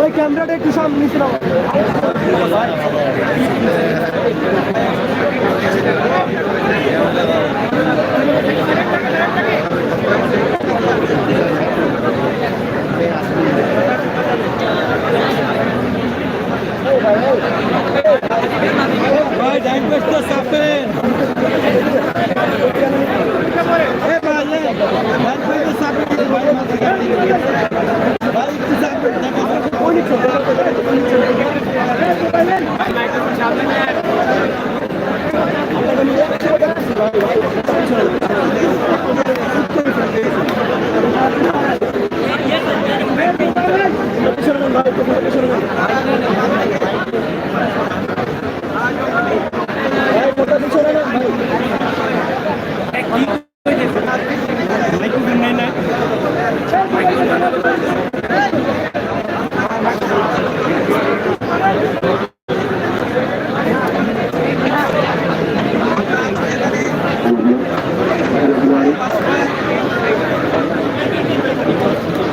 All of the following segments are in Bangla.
ওই ক্যামেরাটা একটু সামনে নিচে নাও। ভাই ডাইন পেস্টটা চাপেন এ ভাই এ, ডাইন পেস্টটা চাপেন ভাই মাথা গাড়ি ভাই একটু চাপেন দেখা ভাই, ফটো পিছনে নাও, ভাই।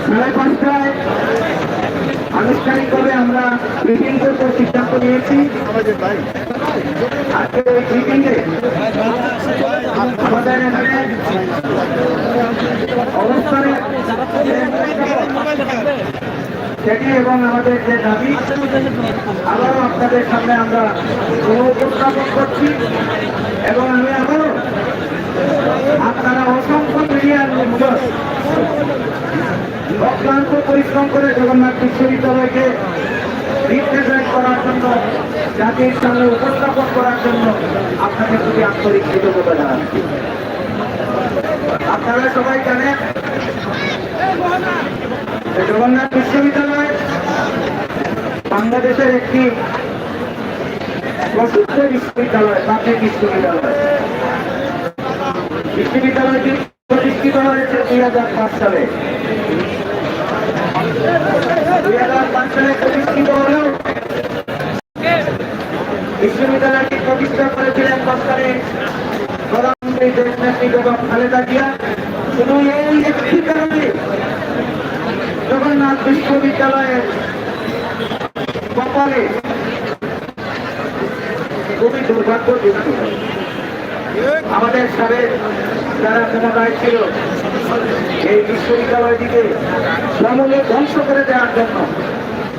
সাড়ে পাঁচটায় আনুষ্ঠানিকভাবে আমরা ব্রিফিং করতে সেটি এবং আমাদের যে দাবি, আবারও আপনাদের সামনে আমরা উপস্থাপন করছি এবং আমি আবারও আপনারা অসংখ্য মিডিয়ার লোকজন অক্লান্ত পরিশ্রম করে জগন্নাথ বিশ্ববিদ্যালয়কে রিপ্রেজেন্ট করার জন্য, জাতির সামনে উপস্থাপন করার জন্য আপনাকে প্রতি আন্তরিক কৃতজ্ঞতা জানাচ্ছি আপনারা সবাই জানেন জগন্নাথ বিশ্ববিদ্যালয় বাংলাদেশের একটি প্রসিদ্ধ বিশ্ববিদ্যালয়, প্রাথমিক বিশ্ববিদ্যালয়। বিশ্ববিদ্যালয়টি প্রতিষ্ঠিত হয়েছে দুই হাজার পাঁচ সালে। দুই হাজার পাঁচ বিশ্ববিদ্যালয়টি প্রতিষ্ঠা করেছিলেন বর্তমানে প্রধানমন্ত্রী দেশনেত্রী বেগম খালেদা জিয়া। শুধু এই একটি কারণে জগন্নাথ বিশ্ববিদ্যালয়ের কপালে খুবই দুর্ভাগ্যযুক্ত। আমাদের সাবেক যারা ক্ষমতায় ছিল এই বিশ্ববিদ্যালয়টিকে সমূলে ধ্বংস করে দেওয়ার জন্য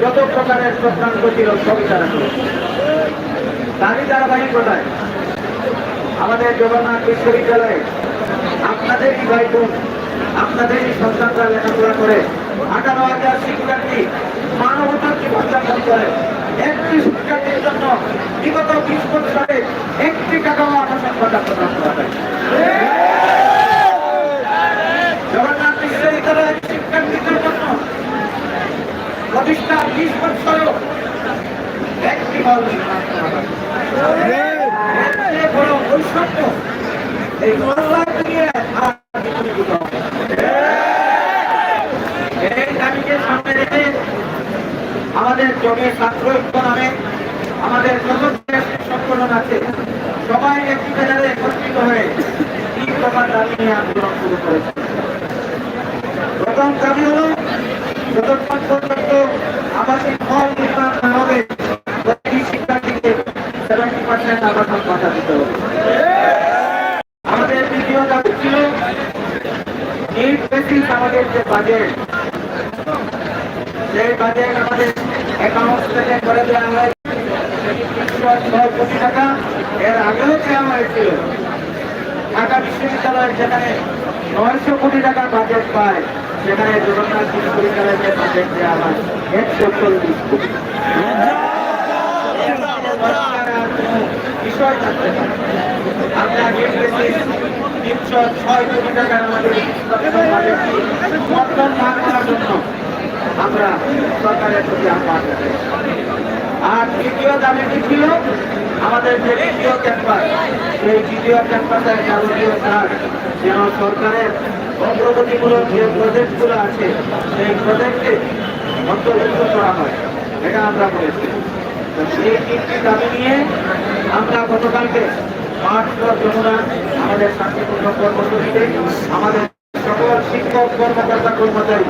যত প্রকারের চক্রান্ত ছিল সবই তারা। তারই ধারাবাহিকতায় আমাদের জগন্নাথ বিশ্ববিদ্যালয়ে আপনাদেরই ভাই বোন আপনাদেরই সন্তানরা লেখাপড়া করে আঠারো হাজার শিক্ষার্থী মানবতার জীবনযাপন করে একটি শিক্ষার্থীর জন্য বিগত বিশ বছরে একটি টাকাও আবাসন ভাতা প্রদান করা হয় জগন্নাথ বিশ্ববিদ্যালয়ের শিক্ষার্থীদের জন্য প্রতিষ্ঠা বিশ বছরেও একটি আমাদের জমি ছাত্র নামে আমাদের সংগঠন আছে। সবাই একটি ব্যানারে একত্রিত হয়ে তিন দফার দাবি নিয়ে আন্দোলন শুরু করেছে। প্রথম দাবি হল, যতক্ষণ পর্যন্ত আবাসিক হল নির্মাণ না হবে প্রতিটি শিক্ষার্থীকে সেভেন্টি পার্সেন্ট আবাসন ভাতা দিতে আমাদের দ্বিতীয় দাবি ছিল নিট আমাদের যে বাজেট সেই বাজেট আমাদের অ্যাকাউন্ট থেকে করে দেওয়া হয়। ছয় কোটি টাকা। এর আগেও দেওয়া হয়েছিল। টাকা বিশ্ববিদ্যালয় যেখানে নয়শো কোটি বাজেট পায়, সেখানে জগন্নাথ বিশ্ববিদ্যালয়ের বাজেট দেওয়া হয়। একশো চল্লিশ আমরা তিনশো ছয় কোটি টাকার আমাদের বর্তমান না জন্য আমরা সরকারের প্রতি আহ্বান আর দ্বিতীয় দাবিটি ছিল? আমাদের যে দ্বিতীয় ক্যাম্পাস সেই দ্বিতীয় ক্যাম্পাসের যাবতীয় কাজ যেন সরকারের অগ্রগতিমূলক যে প্রজেক্টগুলো আছে, সেই প্রজেক্টে অন্তর্ভুক্ত করা হয়। এটা আমরা বলেছি সেই তিনটি দাবি নিয়ে আমরা গতকালকে মাত্র যমুনা আমাদের শান্তিপূর্ণ কর্মসূচিতে আমাদের সকল শিক্ষক, কর্মকর্তা, কর্মচারী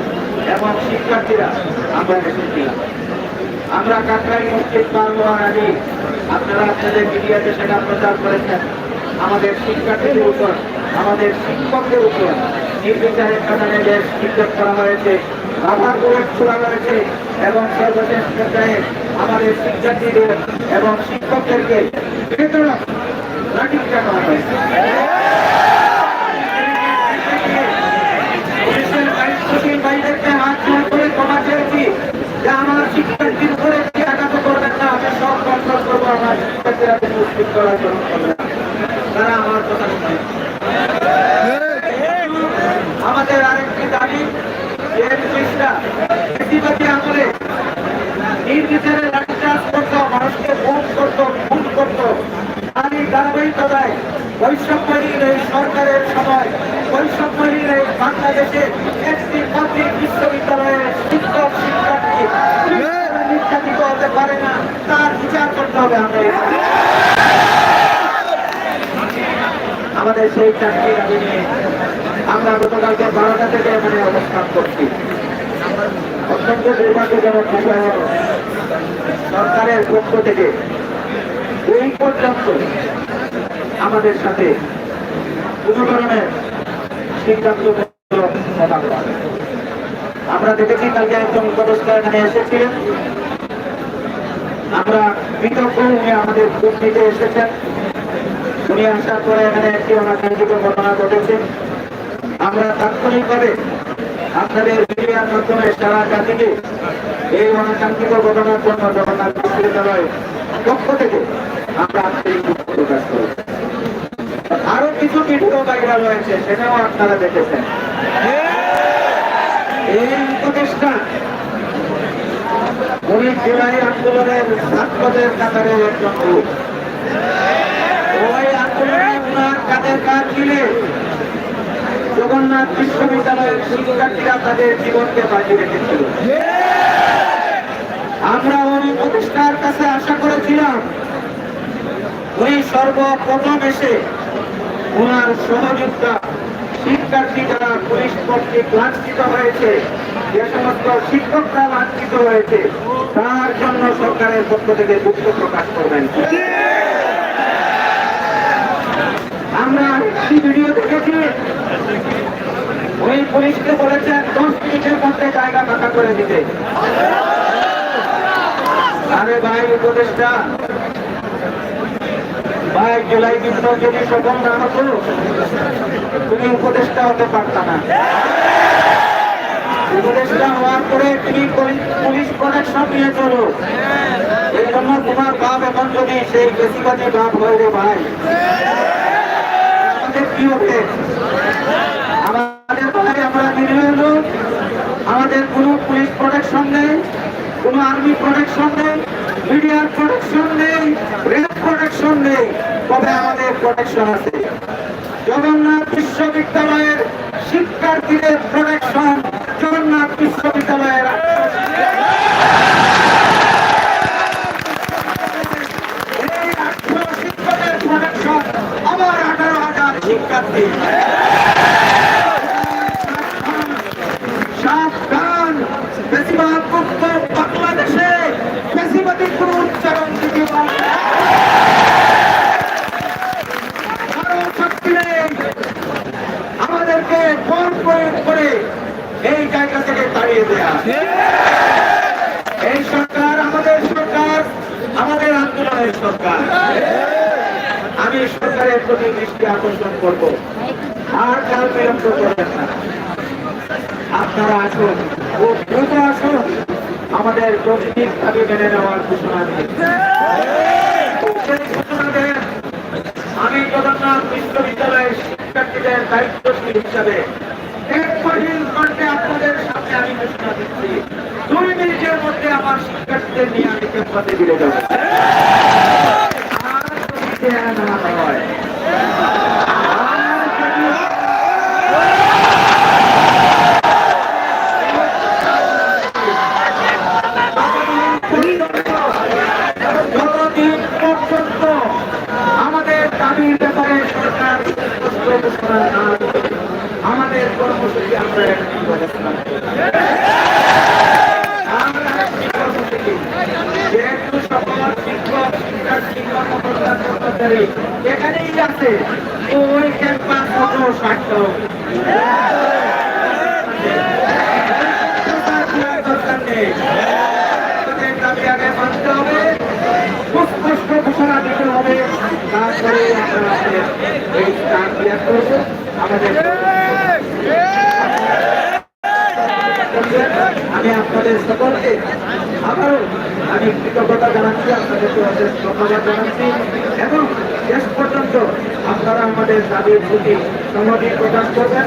এবং শিক্ষার্থীরা আমরা এসেছিলাম আমরা কাকরাই মসজিদ পার হওয়ার আগে আপনারা আপনাদের মিডিয়াতে সেটা প্রচার করেছেন। আমাদের শিক্ষার্থীদের উপর আমাদের শিক্ষকদের উপর নির্বিচারের কারণে দেশ নিক্ষেপ করা হয়েছে রাবার বুলেট ছোড়া হয়েছে এবং সর্বশেষ পর্যায়ে আমাদের শিক্ষার্থীদের এবং শিক্ষকদেরকে তারা আমার কথা শুনে আমাদের আরেকটি দাবি আমলে নির্বিচারে লাঠিচার্জ করতো মানুষকে ফোন করতো, খুন করতো আর ধারাবাহিকতায় বৈষম্যহীন এই সরকারের সময়, বৈষম্যহীন এই বাংলাদেশে একটি পাবলিক বিশ্ববিদ্যালয়ের শিক্ষক, শিক্ষার্থী নির্যাতিত হতে পারে না, তার বিচার করতে হবে আমরা। আমাদের সেই চাকরি দাবি নিয়ে আমরা গতকালকে বারোটা থেকে এখানে অবস্থান করছি। অত্যন্ত দুর্ভাগ্যজনক বিষয় হল, সরকারের পক্ষ থেকে এই পর্যন্ত আমাদের সাথে কোনো ধরনের সিদ্ধান্ত। আমরা দেখেছি কালকে একজন উপদেষ্টা এখানে এসেছিলেন। আমরা কৃতজ্ঞ উনি আমাদের ভোট এসেছেন। উনি আসার পরে এখানে একটি অনাকাঙ্ক্ষিত ঘটনা ঘটেছে। আমরা তাৎক্ষণিকভাবে আপনাদের মিডিয়ার মাধ্যমে সারা জাতিকে এই অনাকাঙ্ক্ষিত ঘটনার জন্য জগন্নাথ বিশ্ববিদ্যালয় পক্ষ থেকে আমরা আন্তরিক দুঃখ প্রকাশ করি আরও কিছু ভিডিও ভাইরাল হয়েছে, সেটাও আপনারা দেখেছেন। এই উপদেষ্টা উনি জুলাই আন্দোলনের ছাত্রদের কাতারে একজন কাদের কাজ মিলে জগন্নাথ বিশ্ববিদ্যালয়ের শিক্ষার্থীরা তাদের জীবনকে বাজি রেখেছিল। আমরা ওই প্রতিষ্ঠার কাছে আশা করেছিলাম, উনি সর্বপ্রথম এসে ওনার সহযোগিতা শিক্ষার্থী যারা পুলিশ কর্তৃক লাঞ্ছিত হয়েছে, যে সমস্ত শিক্ষকরা লাঞ্ছিত হয়েছে, তার জন্য সরকারের পক্ষ থেকে দুঃখ প্রকাশ করবেন। আমরা একটি ভিডিও দেখেছি। ওই পুলিশকে বলেছেন দশ মিনিটের মধ্যে জায়গা ফাঁকা করে দিতে। আরে ভাই, উপদেষ্টা। ভাই, জুলাই বিপ্লব যদি সফল না হতো, তুমি উপদেষ্টা হতে পারতা না। উপদেষ্টা হওয়ার পরে তুমি পুলিশ- প্রোটেকশন নিয়ে চলো। এই জন্য তোমার বাপ এখন যদি সেই বেশিবাদী বাপ হয়ে রে ভাই। আমাদের কোনো পুলিশ প্রোটেকশন নেই, কোনো আর্মি প্রোটেকশন নেই মিডিয়ার প্রোটেকশন নেই রেল প্রোটেকশন নেই, তবে আমাদের প্রোটেকশন আছে। জগন্নাথ বিশ্ববিদ্যালয়ের শিক্ষার্থীদের প্রোটেকশন জগন্নাথ বিশ্ববিদ্যালয়ের এই আঠারো শিক্ষকের প্রোটেকশন আমার আঠারো হাজার শিক্ষার্থী সাবধান। আমাদেরকে করে এই জায়গা থেকে তাড়িয়ে দেয়া এই সরকার আপনারা আসুন ও দ্রুত আসুন আমাদের দাবি মেনে নেওয়ার ঘোষণা দিন আমি জগন্নাথ বিশ্ববিদ্যালয়ের শিক্ষার্থীদের দায়িত্বশীল হিসাবে। আপনাদের সামনে আমি ঘোষণা দিচ্ছি। দুই মিনিটের মধ্যে আমার শিক্ষার্থীদের নিয়ে আমি ক্যাম্পাসে ফিরে যাব আর যদি দেয়া না হয় আর যদি যতদিন পর্যন্ত আমাদের দাবির ব্যাপারে সরকার স্পষ্ট ঘোষণা না দেবে, আমাদের কর্মসূচি আমরা একটি ব্যবস্থা নেব। আমরা একটি কর্মসূচি, যেহেতু সকল শিক্ষক, শিক্ষার্থী, কর্মকর্তা, কর্মচারী এখানেই আছে, ওই ক্যাম্পাস মানতে হবে সুস্পষ্ট ঘোষণা দিতে হবে তারপরে আমরা এই স্থান ত্যাগ করব আমাদের আমি আপনাদের সকলকে আবারও আমি কৃতজ্ঞতা জানাচ্ছি আপনাদেরকে অশেষ ধন্যবাদ জানাচ্ছি। এবং শেষ পর্যন্ত আপনারা আমাদের দাবির প্রতি সমাধি প্রকাশ করবেন।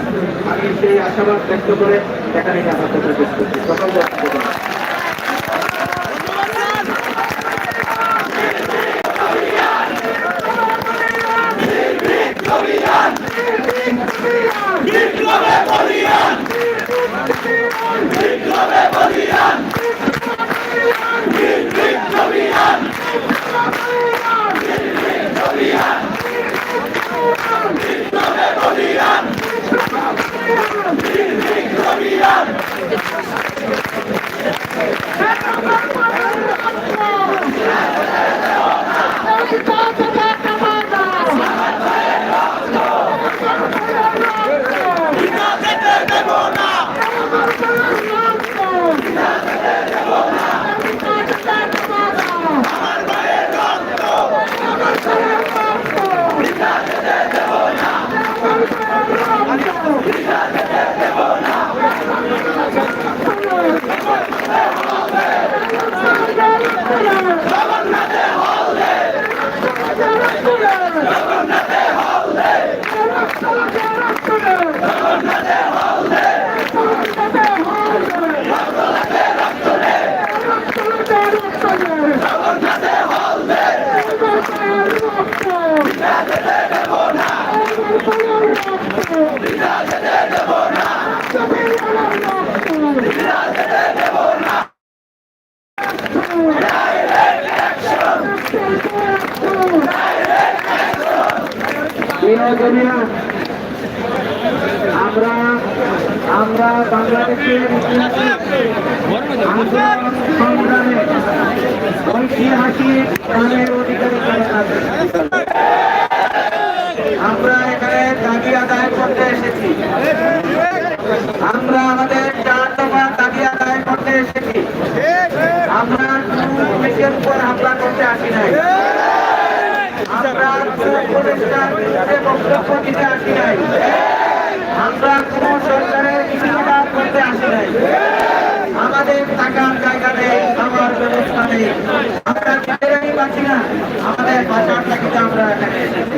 আমি সেই আশাবাদ ব্যক্ত করে এখানে আমার কথা করছি আমরা আমরা বাংলাদেশের সংগ্রামে ঐতিহাসিক অধিকারী। আমরা এখানে দাবি আদায় করতে এসেছি। আমরা আমাদের চার দফা দাবি আদায় করতে এসেছি। আমরা পুলিশের উপর হামলা করতে আসি নাই। আমরা বিরুদ্ধে বক্তব্য দিতে আসি নাই। আমরা কোন সরকারের বিরোধিতা করতে আসি নাই। আমাদের টাকার জায়গা নেই আমার ব্যবস্থা নেই। আমরা নিজেরাই পাচ্ছি না। আমাদের ভাষার থাকিতে আমরা এখানে এসেছি।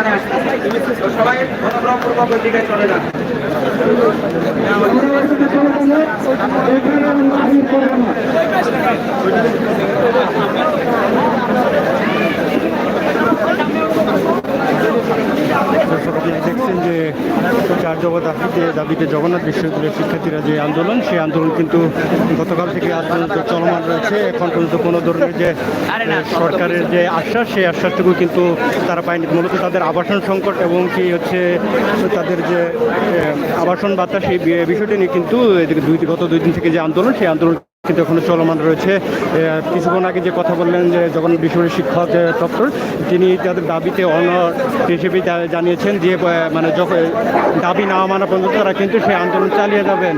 এখানে আসছি সবাই অনুগ্রহপূর্বক ওই চলে যান। দর্শক আপনারা দেখছেন যে চার জগৎ আফ্রিকে দাবিতে জগন্নাথ বিশ্ববিদ্যালয়ের শিক্ষার্থীরা যে আন্দোলন সেই আন্দোলন কিন্তু গতকাল থেকে আজ পর্যন্ত চলমান রয়েছে। এখন পর্যন্ত কোনো ধরনের যে সরকারের যে আশ্বাস সেই আশ্বাসটুকু কিন্তু তারা পায়নি। মূলত তাদের আবাসন সংকট এবং কি হচ্ছে তাদের যে আবাসন ভাতা সেই বিষয়টি নিয়ে কিন্তু দুই গত দুই দিন থেকে যে আন্দোলন সেই আন্দোলন কিন্তু এখনও চলমান রয়েছে। কিছুক্ষণ আগে যে কথা বললেন যে যখন বিশ্ববিদ্যালয়ের শিক্ষক দপ্তর, তিনি তাদের দাবিতে অন হিসেবে জানিয়েছেন যে মানে যখন দাবি না মানা পর্যন্ত তারা কিন্তু সেই আন্দোলন চালিয়ে যাবেন।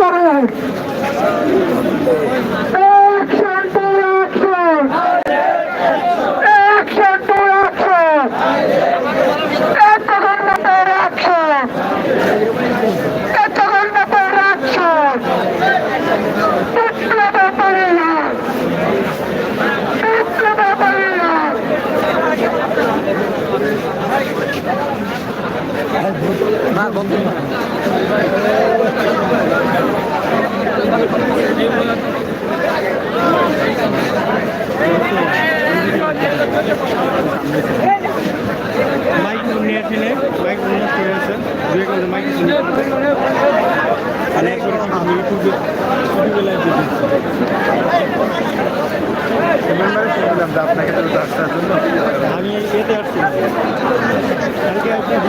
করে মাইক নিয়ে আসেন মাইক নিয়ে চলে আসেন দুই এক মাইক মানে একবারে আপনাকে তো রাস্তার জন্য। আমি এতে আসছি। কালকে আপনি আমি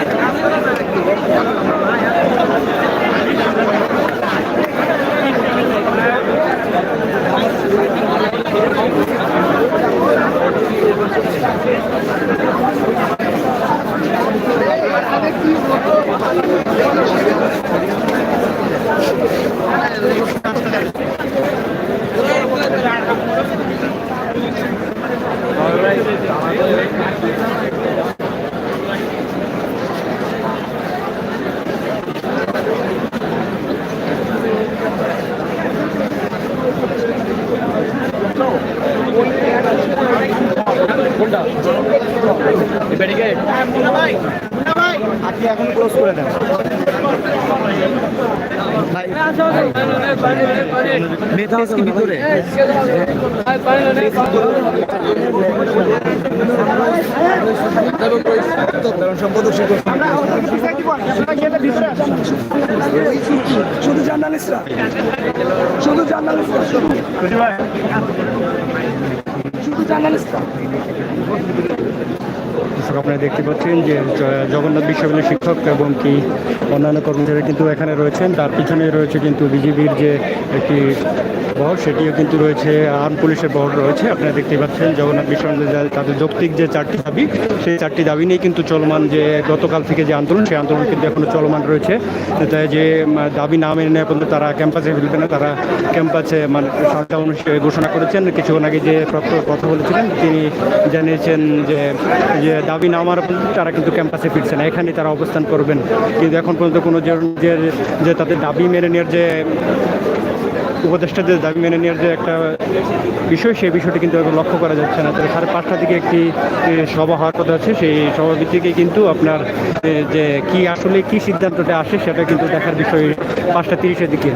আপনি এখন ক্লোজ করে দেন? জার্নালিস্টরা। শুধু জার্নালিস্টরা। দর্শক আপনারা দেখতে পাচ্ছেন যে জগন্নাথ বিশ্ববিদ্যালয়ের শিক্ষক এবং কি অন্যান্য কর্মচারী কিন্তু এখানে রয়েছেন। তার পিছনে রয়েছে কিন্তু বিজিবির যে একটি বহর, সেটিও কিন্তু রয়েছে, আর্ম পুলিশের বহর রয়েছে। আপনারা দেখতে পাচ্ছেন জগন্নাথ বিশ্ববিদ্যালয় তাদের যৌক্তিক যে চারটি দাবি, সেই চারটি দাবি নিয়ে কিন্তু চলমান যে গতকাল থেকে যে আন্দোলন, সেই আন্দোলন কিন্তু এখনও চলমান রয়েছে। তাই যে দাবি না মেনে নেওয়া পর্যন্ত তারা ক্যাম্পাসে ফিরবে না, তারা ক্যাম্পাসে মানে শাটডাউন ঘোষণা করেছেন। কিছুক্ষণ আগে যে কথা বলেছিলেন, তিনি জানিয়েছেন যে দাবি না মারা পর্যন্ত তারা কিন্তু ক্যাম্পাসে ফিরছে না। এখানে তারা অবস্থান করবেন। কিন্তু এখন পর্যন্ত কোনো যে যে- তাদের দাবি মেনে নেওয়ার যে উপদেষ্টাদের দাবি মেনে নেওয়ার যে একটা বিষয়, সেই বিষয়টি কিন্তু লক্ষ্য করা যাচ্ছে না। তবে সাড়ে পাঁচটার দিকে একটি সভা হওয়ার কথা আছে। সেই সভা ভিত্তিকে কিন্তু আপনার যে কি আসলে কি সিদ্ধান্তটা আসে সেটা কিন্তু দেখার বিষয় পাঁচটা তিরিশের দিকে।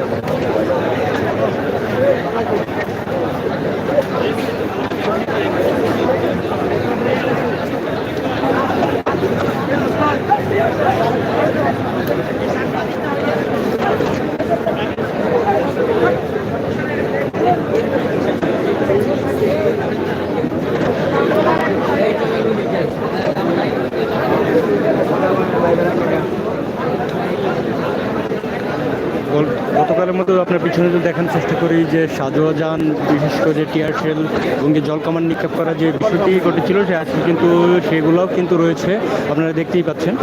মতো আপনার পিছনে যদি দেখার চেষ্টা করি যে সাজোয়াজান বিশেষ করে টিয়ার সেল এবং যে জল জলকামান নিক্ষেপ করা যে বিষয়টি ঘটেছিল, সে আজকে কিন্তু সেগুলোও কিন্তু রয়েছে। আপনারা দেখতেই পাচ্ছেন।